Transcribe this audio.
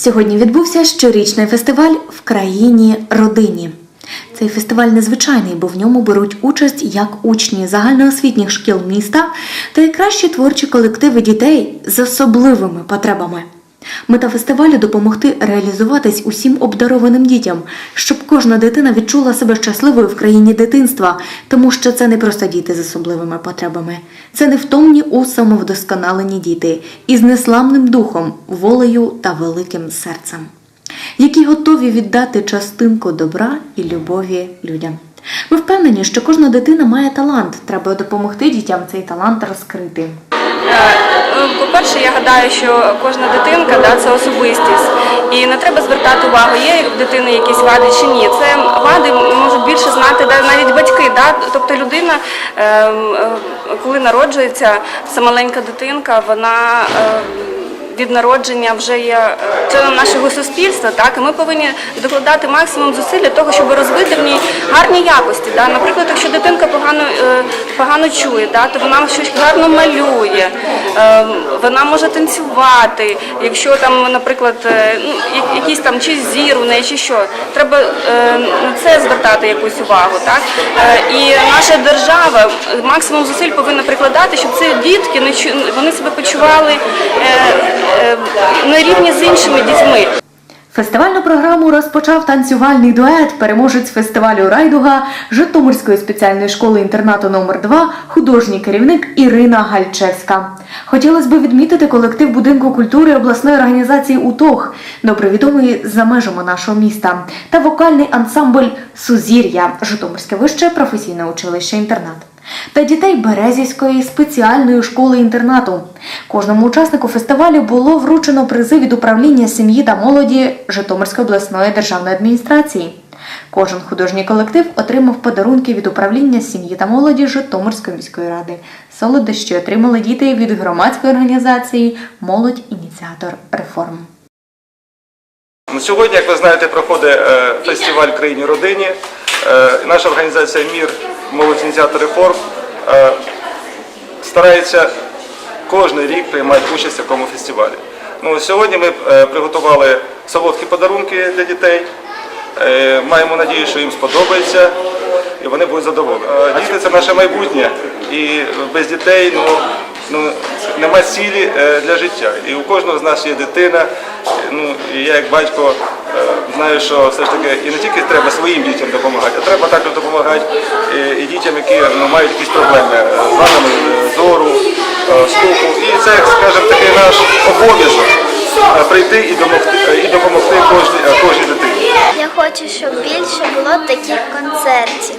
Сьогодні відбувся щорічний фестиваль в країні родині. Цей фестиваль незвичайний, бо в ньому беруть участь як учні загальноосвітніх шкіл міста та й кращі творчі колективи дітей з особливими потребами. Мета фестивалю допомогти реалізуватись усім обдарованим дітям, щоб кожна дитина відчула себе щасливою в країні дитинства, тому що це не просто діти з особливими потребами, це невтомні у самовдосконалені діти із несламним духом, волею та великим серцем, які готові віддати частинку добра і любові людям. Ми впевнені, що кожна дитина має талант. Треба допомогти дітям цей талант розкрити. Ну, По-перше, я гадаю, що кожна дитинка да, це особистість. І не треба звертати увагу, є в дитини якісь вади чи ні. Це вади можуть більше знати навіть батьки. Да? Тобто людина, ем, е, коли народжується, це маленька дитинка, вона. Від народження вже є е, членом нашого суспільства, так і ми повинні докладати максимум зусиль для того, щоб розвити в ній гарні якості. Да? Наприклад, якщо дитинка погано, е, погано чує, да, то вона щось гарно малює, вона може танцювати. Якщо там, наприклад, якісь ну, я- там чи зір у неї, чи що, треба е, на це звертати якусь увагу. Так? Е, І наша держава максимум зусиль повинна прикладати, щоб ці дітки не вони себе почували е, е, на рівні з іншими дітьми. Фестивальну програму розпочав танцювальний дует, переможець фестивалю Райдуга Житомирської спеціальної школи інтернату номер 2 художній керівник Ірина Гальчевська. Хотілося б відмітити колектив будинку культури обласної організації УТОГ, добре відомий за межами нашого міста, та вокальний ансамбль Сузір'я Житомирське вище професійне училище інтернат та дітей Березівської спеціальної школи-інтернату. Кожному учаснику фестивалю було вручено призи від управління сім'ї та молоді Житомирської обласної державної адміністрації. Кожен художній колектив отримав подарунки від управління сім'ї та молоді Житомирської міської ради. Солодощі отримали діти від громадської організації Молодь ініціатор реформ. Сьогодні, як ви знаєте, проходить е, фестиваль країні родині. Е, Наша організація Мір молодь ініціатор реформ е, старається кожен рік приймати участь в такому фестивалі. Ну, сьогодні ми е, приготували солодкі подарунки для дітей. Маємо надію, що їм сподобається і вони будуть задоволені. Діти це наше майбутнє, і без дітей ну, ну, нема цілі е, для життя. І у кожного з нас є дитина. Ну, і я як батько е, знаю, що все ж таки і не тільки треба своїм дітям допомагати, а треба також допомагати і, і дітям, які ну, мають якісь проблеми е, з вадами е, зору, е, слуху. І це, скажімо, такий наш обов'язок е, прийти і допомогти, е, і допомогти кожній, е, кожній дитині. Я хочу, щоб більше було таких концертів.